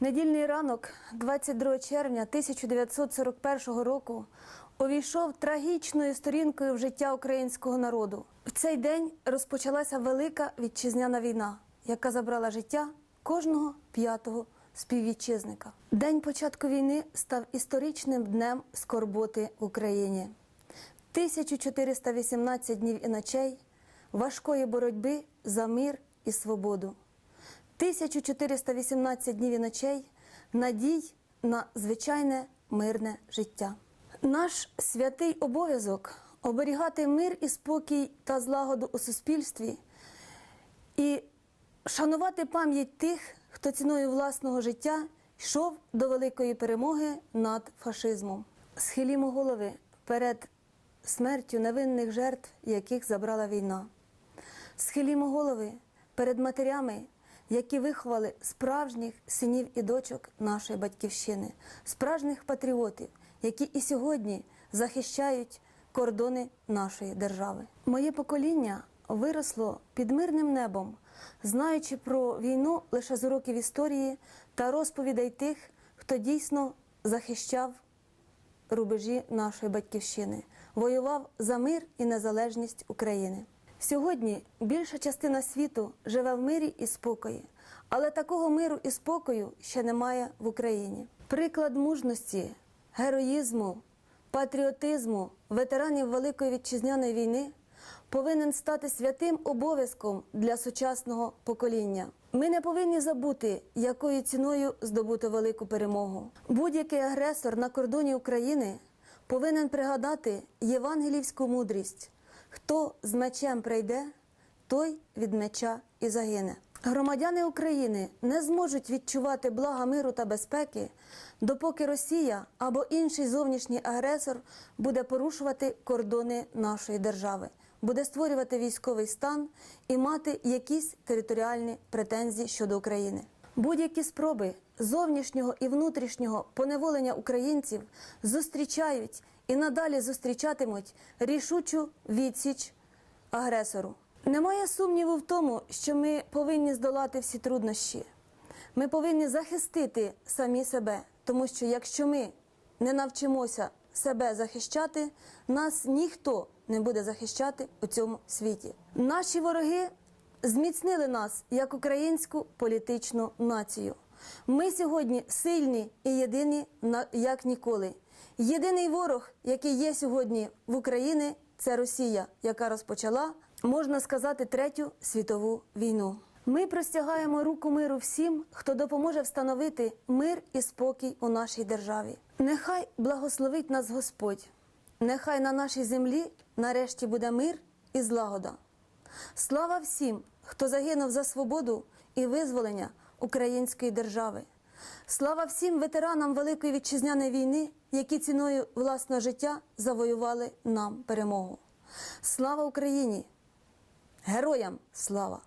Недільний ранок, 22 червня 1941 року, увійшов трагічною сторінкою в життя українського народу. В цей день розпочалася велика вітчизняна війна, яка забрала життя кожного п'ятого співвітчизника. День початку війни став історичним днем скорботи в Україні. 1418 днів і ночей важкої боротьби за мир і свободу. 1418 днів і ночей надій на звичайне мирне життя. Наш святий обов'язок оберігати мир і спокій та злагоду у суспільстві і шанувати пам'ять тих, хто ціною власного життя йшов до великої перемоги над фашизмом. Схилімо голови перед смертю невинних жертв, яких забрала війна. Схилімо голови перед матерями, які виховали справжніх синів і дочок нашої батьківщини, справжніх патріотів, які і сьогодні захищають кордони нашої держави. Моє покоління виросло під мирним небом, знаючи про війну лише з уроків історії та розповідей тих, хто дійсно захищав рубежі нашої батьківщини, воював за мир і незалежність України. Сьогодні більша частина світу живе в мирі і спокої, але такого миру і спокою ще немає в Україні. Приклад мужності, героїзму, патріотизму ветеранів Великої вітчизняної війни повинен стати святим обов'язком для сучасного покоління. Ми не повинні забути, якою ціною здобути велику перемогу. Будь-який агресор на кордоні України повинен пригадати євангелівську мудрість: хто з мечем прийде, той від меча і загине. Громадяни України не зможуть відчувати блага миру та безпеки, допоки Росія або інший зовнішній агресор буде порушувати кордони нашої держави, буде створювати військовий стан і мати якісь територіальні претензії щодо України. Будь-які спроби зовнішнього і внутрішнього поневолення українців зустрічають і надалі зустрічатимуть рішучу відсіч агресору. Немає сумніву в тому, що ми повинні здолати всі труднощі. Ми повинні захистити самі себе, тому що якщо ми не навчимося себе захищати, нас ніхто не буде захищати у цьому світі. Наші вороги зміцнили нас як українську політичну націю. Ми сьогодні сильні і єдині як ніколи. Єдиний ворог, який є сьогодні в Україні, це Росія, яка розпочала, можна сказати, третю світову війну. Ми простягаємо руку миру всім, хто допоможе встановити мир і спокій у нашій державі. Нехай благословить нас Господь. Нехай на нашій землі нарешті буде мир і злагода. Слава всім, хто загинув за свободу і визволення української держави. Слава всім ветеранам Великої вітчизняної війни, які ціною власного життя завоювали нам перемогу. Слава Україні! Героям слава!